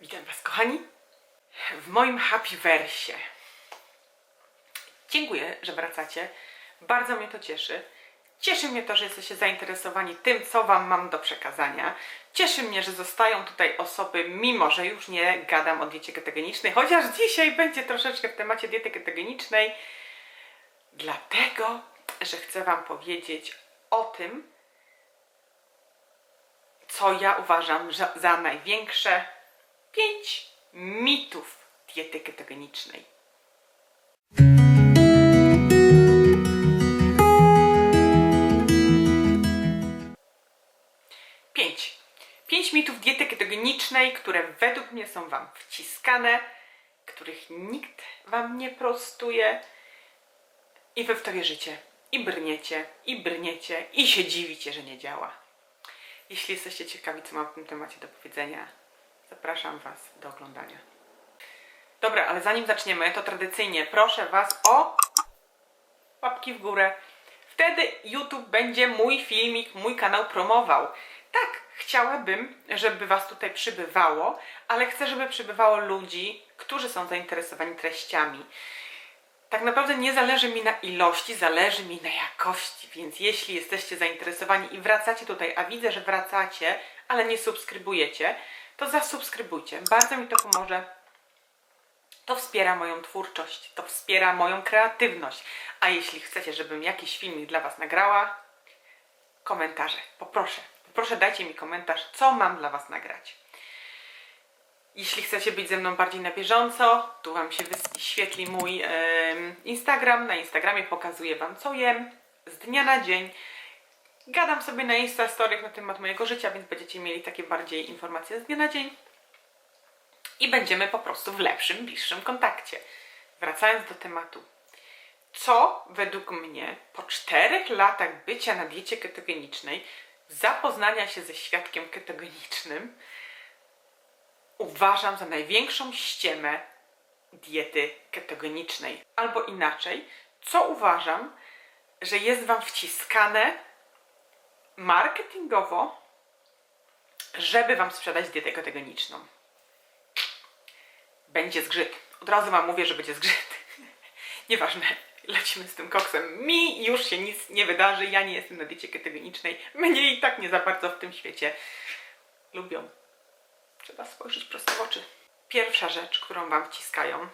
Witam Was, kochani, w moim happy versie. Dziękuję, że wracacie. Bardzo mnie to cieszy. Cieszy mnie to, że jesteście zainteresowani tym, co Wam mam do przekazania. Cieszy mnie, że zostają tutaj osoby, mimo że już nie gadam o diecie ketogenicznej, chociaż dzisiaj będzie troszeczkę w temacie diety ketogenicznej, dlatego, że chcę Wam powiedzieć o tym, co ja uważam za największe pięć mitów diety ketogenicznej. Pięć. Pięć mitów diety ketogenicznej, które według mnie są Wam wciskane, których nikt Wam nie prostuje i Wy w to wierzycie. I brniecie, i brniecie, i się dziwicie, że nie działa. Jeśli jesteście ciekawi, co mam w tym temacie do powiedzenia, zapraszam Was do oglądania. Dobra, ale zanim zaczniemy, to tradycyjnie proszę Was o łapki w górę. Wtedy YouTube będzie mój filmik, mój kanał promował. Tak, chciałabym, żeby Was tutaj przybywało, ale chcę, żeby przybywało ludzi, którzy są zainteresowani treściami. Tak naprawdę nie zależy mi na ilości, zależy mi na jakości, więc jeśli jesteście zainteresowani i wracacie tutaj, a widzę, że wracacie, ale nie subskrybujecie, to zasubskrybujcie. Bardzo mi to pomoże. To wspiera moją twórczość, to wspiera moją kreatywność. A jeśli chcecie, żebym jakiś filmik dla Was nagrała, komentarze, poproszę. Poproszę dajcie mi komentarz, co mam dla Was nagrać. Jeśli chcecie być ze mną bardziej na bieżąco, tu Wam się wyświetli mój em, Instagram. Na Instagramie pokazuję Wam, co jem z dnia na dzień. Gadam sobie na Insta Stories na temat mojego życia, więc będziecie mieli takie bardziej informacje z dnia na dzień. I będziemy po prostu w lepszym, bliższym kontakcie. Wracając do tematu. Co według mnie po czterech latach bycia na diecie ketogenicznej, zapoznania się ze świadkiem ketogenicznym, uważam za największą ściemę diety ketogenicznej. Albo inaczej, co uważam, że jest Wam wciskane marketingowo, żeby Wam sprzedać dietę ketogeniczną. Będzie zgrzyt. Od razu Wam mówię, że będzie zgrzyt. Nieważne, lecimy z tym koksem. Mi już się nic nie wydarzy, ja nie jestem na diecie ketogenicznej. Mnie i tak nie za bardzo w tym świecie lubią. Trzeba spojrzeć prosto w oczy. Pierwsza rzecz, którą Wam wciskają,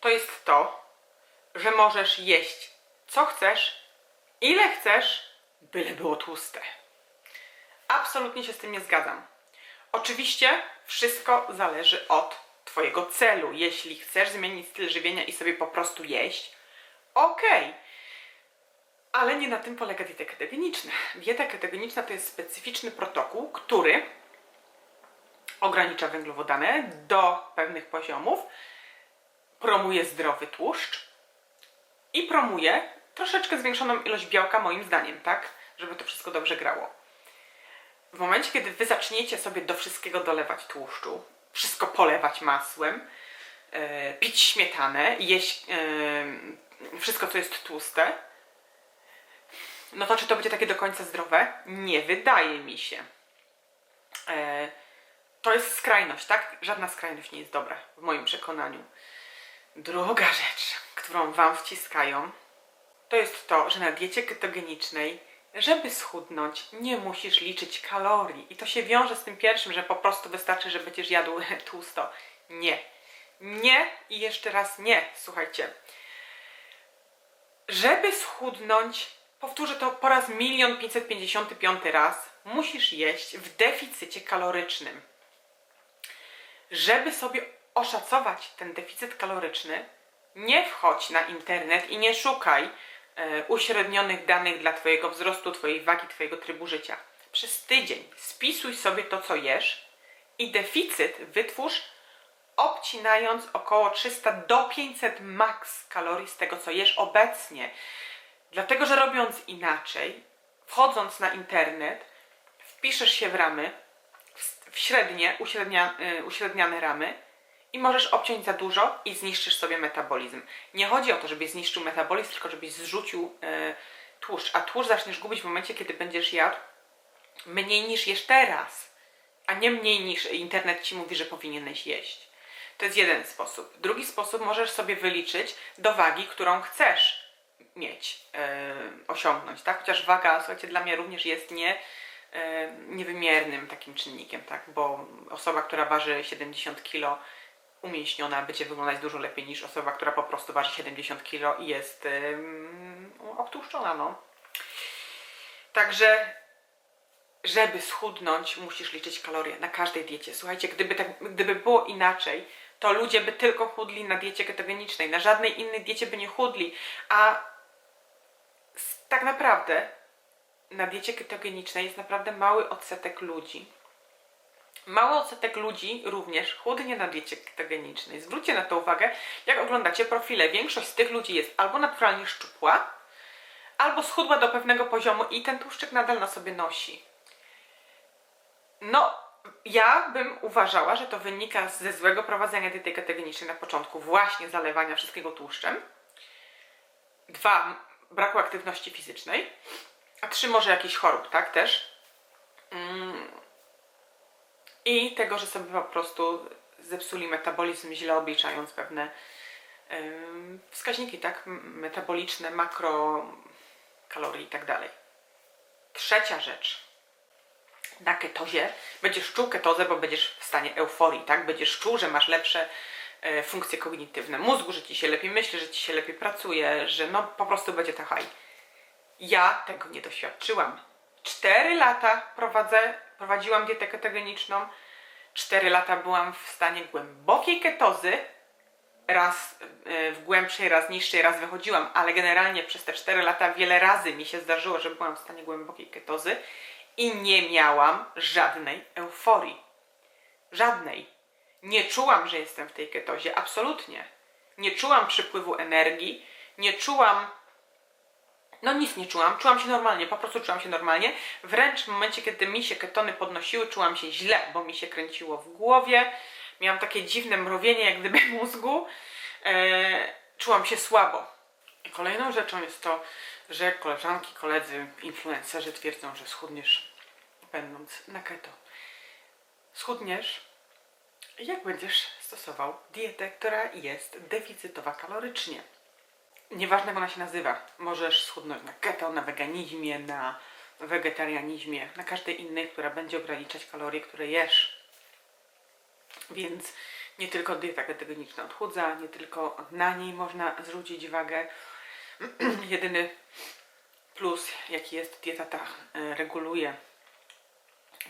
to jest to, że możesz jeść co chcesz, ile chcesz, byle było tłuste. Absolutnie się z tym nie zgadzam. Oczywiście wszystko zależy od Twojego celu. Jeśli chcesz zmienić styl żywienia i sobie po prostu jeść, okej. Ale nie na tym polega dieta ketogeniczna. Dieta ketogeniczna to jest specyficzny protokół, który ogranicza węglowodany do pewnych poziomów, promuje zdrowy tłuszcz i promuje troszeczkę zwiększoną ilość białka, moim zdaniem, tak? Żeby to wszystko dobrze grało. W momencie, kiedy wy zaczniecie sobie do wszystkiego dolewać tłuszczu, wszystko polewać masłem, e, pić śmietanę, jeść e, wszystko, co jest tłuste, no to czy to będzie takie do końca zdrowe? Nie wydaje mi się. E, to jest skrajność, tak? Żadna skrajność nie jest dobra, w moim przekonaniu. Druga rzecz, którą Wam wciskają, to jest to, że na diecie ketogenicznej, żeby schudnąć, nie musisz liczyć kalorii. I to się wiąże z tym pierwszym, że po prostu wystarczy, że będziesz jadł tłusto. Nie. Nie i jeszcze raz nie. Słuchajcie. Żeby schudnąć, powtórzę to po raz milion pięćset pięćdziesiąty piąty raz, musisz jeść w deficycie kalorycznym. Żeby sobie oszacować ten deficyt kaloryczny, nie wchodź na internet i nie szukaj uśrednionych danych dla Twojego wzrostu, Twojej wagi, Twojego trybu życia. Przez tydzień spisuj sobie to, co jesz i deficyt wytwórz obcinając około 300 do 500 max kalorii z tego, co jesz obecnie. Dlatego, że robiąc inaczej, wchodząc na internet, wpiszesz się w ramy, w- w średnie, uśrednia, y, uśredniane ramy i możesz obciąć za dużo i zniszczysz sobie metabolizm. Nie chodzi o to, żebyś zniszczył metabolizm, tylko żebyś zrzucił y, tłuszcz. A tłuszcz zaczniesz gubić w momencie, kiedy będziesz jadł mniej niż jesz teraz. a nie mniej niż internet ci mówi, że powinieneś jeść. To jest jeden sposób. Drugi sposób możesz sobie wyliczyć do wagi, którą chcesz mieć, e, osiągnąć, tak? Chociaż waga, słuchajcie, dla mnie również jest nie, e, niewymiernym takim czynnikiem, tak? Bo osoba, która waży 70 kg umięśniona będzie wyglądać dużo lepiej niż osoba, która po prostu waży 70 kg i jest ym, obtłuszczona, no. Także żeby schudnąć, musisz liczyć kalorie na każdej diecie. Słuchajcie, gdyby, tak, gdyby było inaczej, to ludzie by tylko chudli na diecie ketogenicznej, na żadnej innej diecie by nie chudli, a tak naprawdę na diecie ketogenicznej jest naprawdę mały odsetek ludzi. Mały odsetek ludzi również chudnie na diecie ketogenicznej. Zwróćcie na to uwagę, jak oglądacie profile. Większość z tych ludzi jest albo naturalnie szczupła, albo schudła do pewnego poziomu i ten tłuszczyk nadal na sobie nosi. No, ja bym uważała, że to wynika ze złego prowadzenia diety ketogenicznej na początku, właśnie zalewania wszystkiego tłuszczem. Dwa, braku aktywności fizycznej. A trzy, może jakichś chorób, tak też. Mm. I tego, że sobie po prostu zepsuli metabolizm, źle obliczając pewne wskaźniki, tak? Metaboliczne, makro, kalorii i tak dalej. Trzecia rzecz na ketozie będziesz czuł ketozę, bo będziesz w stanie euforii, tak? Będziesz czuł, że masz lepsze e, funkcje kognitywne mózgu, że ci się lepiej myśli, że ci się lepiej pracuje, że no po prostu będzie to haj. Ja tego nie doświadczyłam. Cztery lata prowadzę, prowadziłam dietę ketogeniczną. Cztery lata byłam w stanie głębokiej ketozy. Raz e, w głębszej, raz niższej, raz wychodziłam, ale generalnie przez te cztery lata wiele razy mi się zdarzyło, że byłam w stanie głębokiej ketozy i nie miałam żadnej euforii. Żadnej. Nie czułam, że jestem w tej ketozie, absolutnie. Nie czułam przypływu energii, nie czułam. No nic nie czułam, czułam się normalnie, po prostu czułam się normalnie. Wręcz w momencie, kiedy mi się ketony podnosiły, czułam się źle, bo mi się kręciło w głowie. Miałam takie dziwne mrowienie, jak gdyby mózgu. Eee, czułam się słabo. I kolejną rzeczą jest to, że koleżanki, koledzy, influencerzy twierdzą, że schudniesz będąc na keto. Schudniesz, jak będziesz stosował dietę, która jest deficytowa kalorycznie. Nieważne jak ona się nazywa. Możesz schudnąć na keto, na weganizmie, na wegetarianizmie, na każdej innej, która będzie ograniczać kalorie, które jesz. Więc nie tylko dieta ketogeniczna odchudza, nie tylko na niej można zrzucić wagę. Jedyny plus, jaki jest dieta ta, e, reguluje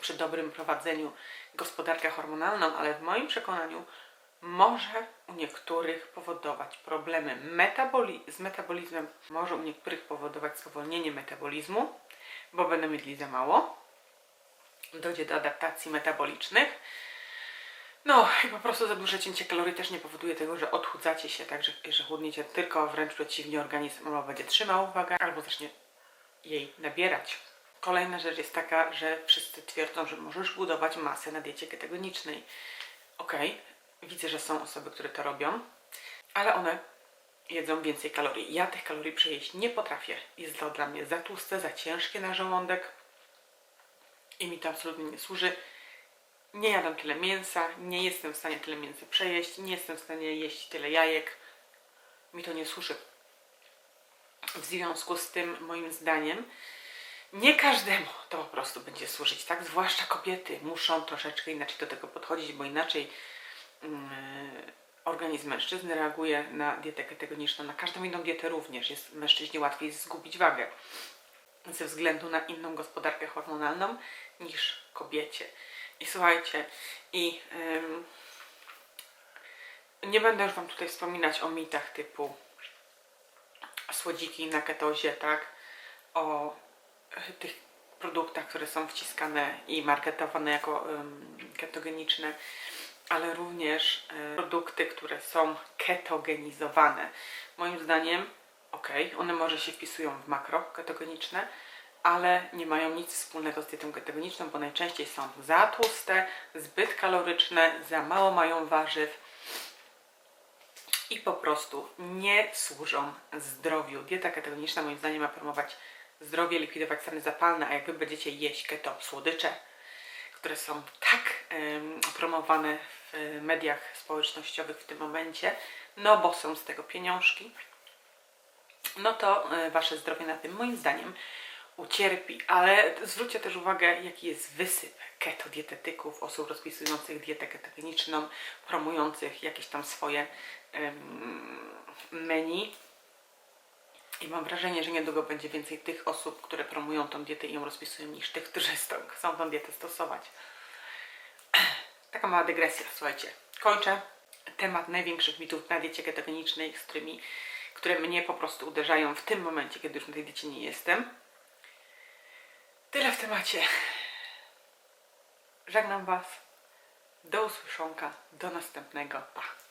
przy dobrym prowadzeniu gospodarkę hormonalną, ale w moim przekonaniu może u niektórych powodować problemy metaboli- z metabolizmem, może u niektórych powodować spowolnienie metabolizmu, bo będą jedli za mało. Dojdzie do adaptacji metabolicznych. No i po prostu za duże cięcie kalorii też nie powoduje tego, że odchudzacie się, tak, że, że chudniecie, tylko wręcz przeciwnie, organizm będzie trzymał wagę, albo zacznie jej nabierać. Kolejna rzecz jest taka, że wszyscy twierdzą, że możesz budować masę na diecie ketogenicznej. Okej, widzę, że są osoby, które to robią, ale one jedzą więcej kalorii. Ja tych kalorii przejeść nie potrafię. Jest to dla mnie za tłuste, za ciężkie na żołądek i mi to absolutnie nie służy. Nie jadam tyle mięsa, nie jestem w stanie tyle mięsa przejeść, nie jestem w stanie jeść tyle jajek. Mi to nie służy. W związku z tym, moim zdaniem, nie każdemu to po prostu będzie służyć, tak? Zwłaszcza kobiety muszą troszeczkę inaczej do tego podchodzić, bo inaczej organizm mężczyzny reaguje na dietę ketogeniczną, na każdą inną dietę również. Jest mężczyźnie łatwiej zgubić wagę ze względu na inną gospodarkę hormonalną niż kobiecie. I słuchajcie, i ym, nie będę już Wam tutaj wspominać o mitach typu słodziki na ketozie, tak? O e, tych produktach, które są wciskane i marketowane jako ym, ketogeniczne, ale również e, produkty, które są ketogenizowane. Moim zdaniem, ok, one może się wpisują w makro ketogeniczne, ale nie mają nic wspólnego z dietą ketogeniczną, bo najczęściej są za tłuste, zbyt kaloryczne, za mało mają warzyw i po prostu nie służą zdrowiu. Dieta ketogeniczna moim zdaniem ma promować zdrowie, likwidować stany zapalne, a jak wy będziecie jeść keto, słodycze, które są tak promowane w mediach społecznościowych w tym momencie, no bo są z tego pieniążki, no to e, wasze zdrowie na tym moim zdaniem ucierpi. Ale zwróćcie też uwagę, jaki jest wysyp keto dietetyków, osób rozpisujących dietę ketogeniczną, promujących jakieś tam swoje menu. I mam wrażenie, że niedługo będzie więcej tych osób, które promują tą dietę i ją rozpisują, niż tych, którzy chcą tą dietę stosować. Taka mała dygresja, słuchajcie. Kończę temat największych mitów na diecie ketogenicznej, z którymi, które mnie po prostu uderzają w tym momencie, kiedy już na tej diecie nie jestem. Tyle w temacie. Żegnam Was. Do usłyszonka. Do następnego. Pa.